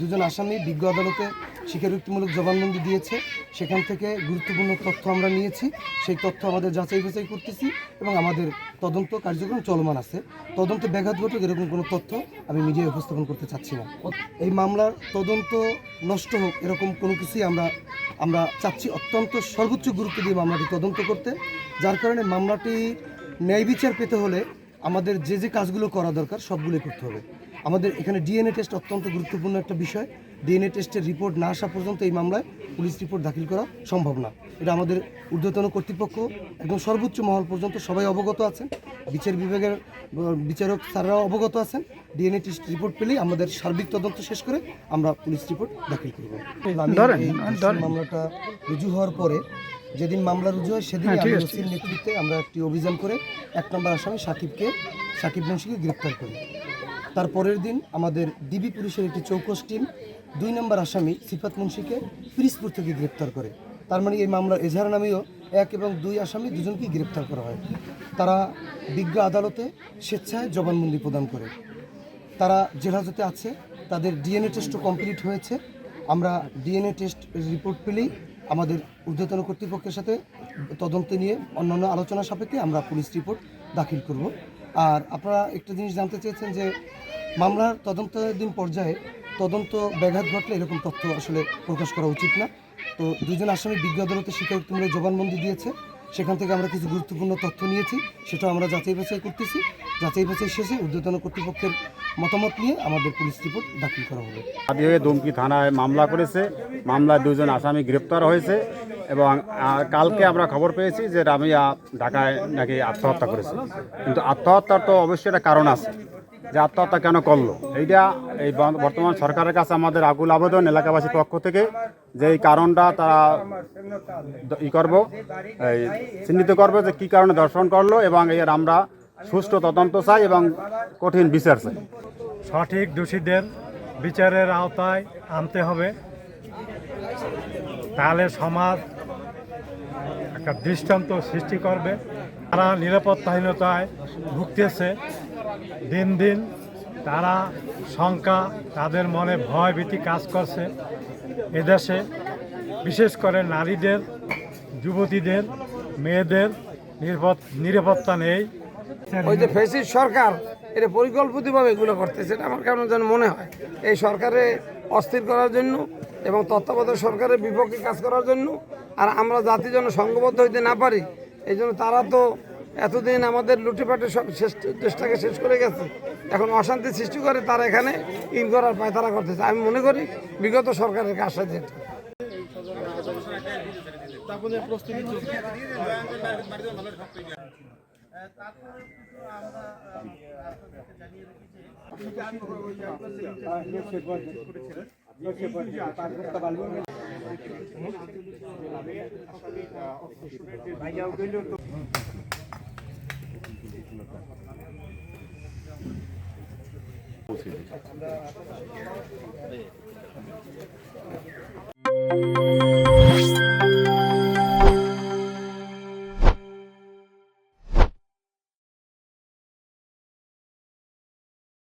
দুজন আসামি বিজ্ঞ আদালতে স্বীকারোক্তিমূলক জবানবন্দি দিয়েছে। সেখান থেকে গুরুত্বপূর্ণ তথ্য আমরা নিয়েছি। সেই তথ্য আমাদের যাচাই বাছাই করতেছি এবং আমাদের তদন্ত কার্যক্রম চলমান আছে। তদন্তে ব্যাঘাত ঘটুক এরকম কোনো তথ্য আমি মিডিয়ায় উপস্থাপন করতে চাচ্ছি না। এই মামলার তদন্ত নষ্ট হোক এরকম কোনো কিছুই আমরা আমরা চাচ্ছি অত্যন্ত সর্বোচ্চ গুরুত্ব দিয়ে মামলাটি তদন্ত করতে। যার কারণে মামলাটি ন্যায় বিচার পেতে হলে আমাদের যে যে কাজগুলো করা দরকার, সবগুলোই করতে হবে। আমাদের এখানে ডিএনএ টেস্ট অত্যন্ত গুরুত্বপূর্ণ একটা বিষয়। ডিএনএ টেস্টের রিপোর্ট না আসা পর্যন্ত এই মামলায় পুলিশ রিপোর্ট দাখিল করা সম্ভব না। এটা আমাদের ঊর্ধ্বতন কর্তৃপক্ষ একদম সর্বোচ্চ মহল পর্যন্ত সবাই অবগত আছেন। বিচার বিভাগের বিচারক স্যাররাও অবগত আছেন। ডিএনএ টেস্ট রিপোর্ট পেলেই আমাদের সার্বিক তদন্ত শেষ করে আমরা পুলিশ রিপোর্ট দাখিল করব। মামলাটা রুজু হওয়ার পরে যেদিন মামলা রুজু হয় সেদিন ওসির নেতৃত্বে আমরা একটি অভিযান করে এক নম্বর আসামি সাকিবকে সাকিব মুন্সিকে গ্রেপ্তার করি। তার পরের দিন আমাদের ডিবি পুলিশের একটি চৌকস টিম দুই নম্বর আসামি সিফাত মুন্সিকে পিরিসপুর থেকে গ্রেপ্তার করে। তার মানে এই মামলার এজাহার নামেও এক এবং দুই আসামি দুজনকেই গ্রেপ্তার করা হয়। তারা বিজ্ঞ আদালতে স্বেচ্ছায় জবানবন্দি প্রদান করে। তারা জেলহাজতে আছে, তাদের ডিএনএ টেস্টও কমপ্লিট হয়েছে। আমরা ডিএনএ টেস্ট রিপোর্ট পেলেই আমাদের ঊর্ধ্বতন কর্তৃপক্ষের সাথে তদন্ত নিয়ে অন্যান্য আলোচনা সাপেক্ষে আমরা পুলিশ রিপোর্ট দাখিল করব। আর আপনারা একটা জিনিস জানতে চেয়েছেন যে মামলার তদন্তাধীন পর্যায়ে তদন্ত ব্যাঘাত ঘটলে এরকম তথ্য আসলে প্রকাশ করা উচিত না। তো দুজন আসামি বিজ্ঞ আদালতে স্বীকারোক্তিমূলক জবানবন্দি দিয়েছে। সেখান থেকে আমরা কিছু গুরুত্বপূর্ণ তথ্য নিয়েছি সেটা আমরা যাচাই বাছাই করতেছি। যাচাই বাছাই শেষে ঊর্ধ্বতন কর্তৃপক্ষের মতামত নিয়ে আমাদের পুলিশ রিপোর্ট দাখিল করা হবে। আদি হয়ে দুমকি থানায় মামলা করেছে। মামলায় দুজন আসামি গ্রেপ্তার হয়েছে এবং কালকে আমরা খবর পেয়েছি যে রামিয়া ঢাকায় নাকি আত্মহত্যা করেছে। কিন্তু আত্মহত্যার তো অবশ্যই একটা কারণ আছে। যে আত্মহত্যা কেন করল? এইটা এই বর্তমান সরকারের কাছে আমাদের আগুল আবেদন এলাকাবাসীর পক্ষ থেকে যে এই কারণটা তারা ই করব, এই চিহ্নিত করবে যে কী কারণে দর্শন করল এবং এর আমরা সুষ্ঠু তদন্ত চাই এবং কঠিন বিচার চাই। সঠিক দোষীদের বিচারের আওতায় আনতে হবে। তাহলে সমাজ একটা দৃষ্টান্ত সৃষ্টি করবে। তারা নিরাপত্তাহীনতায় ভুগতেছে। দিন দিন তারা শঙ্কা, তাদের মনে ভয় ভীতি কাজ করছে। এদেশে বিশেষ করে নারীদের, যুবতীদের, মেয়েদের নিরাপত্তা নেই। ওই যে ফেসিস সরকার, এটা পরিকল্পিতভাবে এগুলো করতেছে, এটা আমার কেমন যেন মনে হয়। এই সরকারে অস্থির করার জন্য এবং তত্ত্বাবধায়ক সরকারের বিপক্ষে কাজ করার জন্য, আর আমরা জাতি যেন সংঘবদ্ধ হইতে না পারি, এই জন্য তারা তো এতদিন আমাদের লুটেপাটে সব শেষ দেশটাকে শেষ করে গেছে। এখন অশান্তি সৃষ্টি করে তারা এখানে ইন করার পায়তারা করতেছে। আমি মনে করি বিগত সরকারের কাজ যেটা। Thank